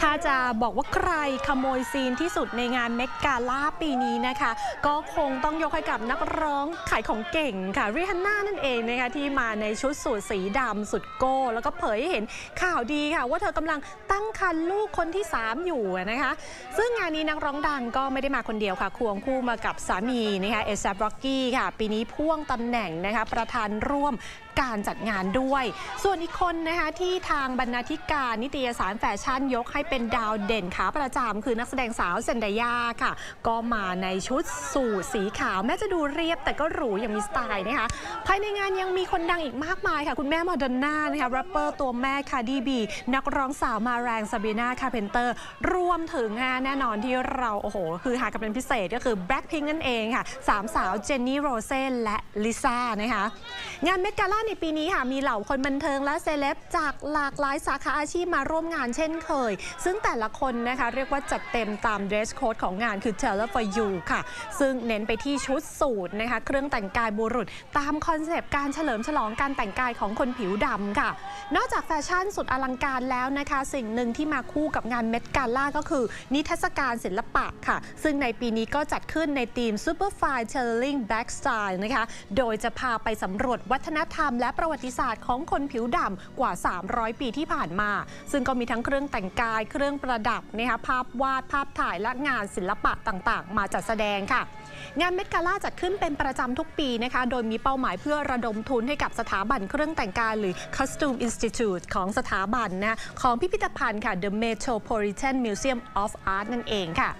ถ้าจะบอกว่าใครขโมยซีนที่สุดในงานเมกกาล่าปีนี้นะคะ ก็คงต้องยกให้กับนักร้องขายของเก่งค่ะริฮันน่านั่นเองนะคะที่มาในชุดสูทสีดำสุดโก้ แล้วก็เผยให้เห็นข่าวดีค่ะ ว่าเธอกำลังตั้งครรภ์ลูกคนที่ 3 อยู่นะคะ ซึ่งงานนี้นักร้องดังก็ไม่ได้มาคนเดียวค่ะควงคู่มากับสามีนะคะเอซาบร็อกกี้ค่ะ ปีนี้พ่วงตำแหน่งนะคะประธานร่วมการจัดงานด้วย ส่วนอีกคนนะคะที่ทางบรรณาธิการนิตยสารแฟชั่นยกให้เป็นดาวเด่นขาประจำคือนักแสดงสาวเซนเดยาค่ะ ก็มาในชุดสูทสีขาว แม้จะดูเรียบแต่ก็หรูอย่างมีสไตล์นะคะ ภายในงานยังมีคนดังอีกมากมายค่ะ คุณแม่มาดอนน่านะคะแรปเปอร์ตัวแม่คาดีบีนักร้องสาวมาแรงซาบีนาคาเพนเตอร์ รวมถึงแน่นอนที่เราโอ้โห คือหากันเป็นพิเศษก็คือ Blackpink นั่นเองค่ะสามสาวเจนนี่โรเซนและลิซ่านะคะงานเมกาล่าในปีนี้ค่ะมีเหล่าคนบันเทิงและเซเลบจากหลากหลายสาขาอาชีพมาร่วมงานเช่นเคยซึ่งแต่ละคนนะคะเรียกว่าจัดเต็มตาม dress code ของงานคือ Tailor for You ค่ะ ซึ่งเน้นไปที่ชุดสูทนะคะเครื่องแต่งกายบุรุษ ตามคอนเซปต์การเฉลิมฉลองการแต่งกายของคนผิวดำค่ะ นอกจากแฟชั่นสุดอลังการแล้วนะคะ สิ่งหนึ่งที่มาคู่กับงานเมดกาล่าก็คือ นิทรรศการศิลปะค่ะ ซึ่งในปีนี้ก็จัดขึ้นในธีม Super Fine Channeling Black Style นะคะโดยจะพาไปสำรวจวัฒนธรรม และประวัติศาสตร์ของคนผิวดำกว่า 300 ปีที่ผ่านมา ซึ่งก็มีทั้งเครื่องแต่งกายเครื่องประดับนะคะภาพวาดภาพถ่ายและงานศิลปะต่างๆ มาจัดแสดงค่ะ งานเมดกาล่าจัดขึ้นเป็นประจำทุกปีนะคะ โดยมีเป้าหมายเพื่อระดมทุนให้กับสถาบันเครื่องแต่งกายหรือ Costume Institute ของสถาบันนะของพิพิธภัณฑ์ค่ะ The Metropolitan Museum of Art นั่นเองค่ะ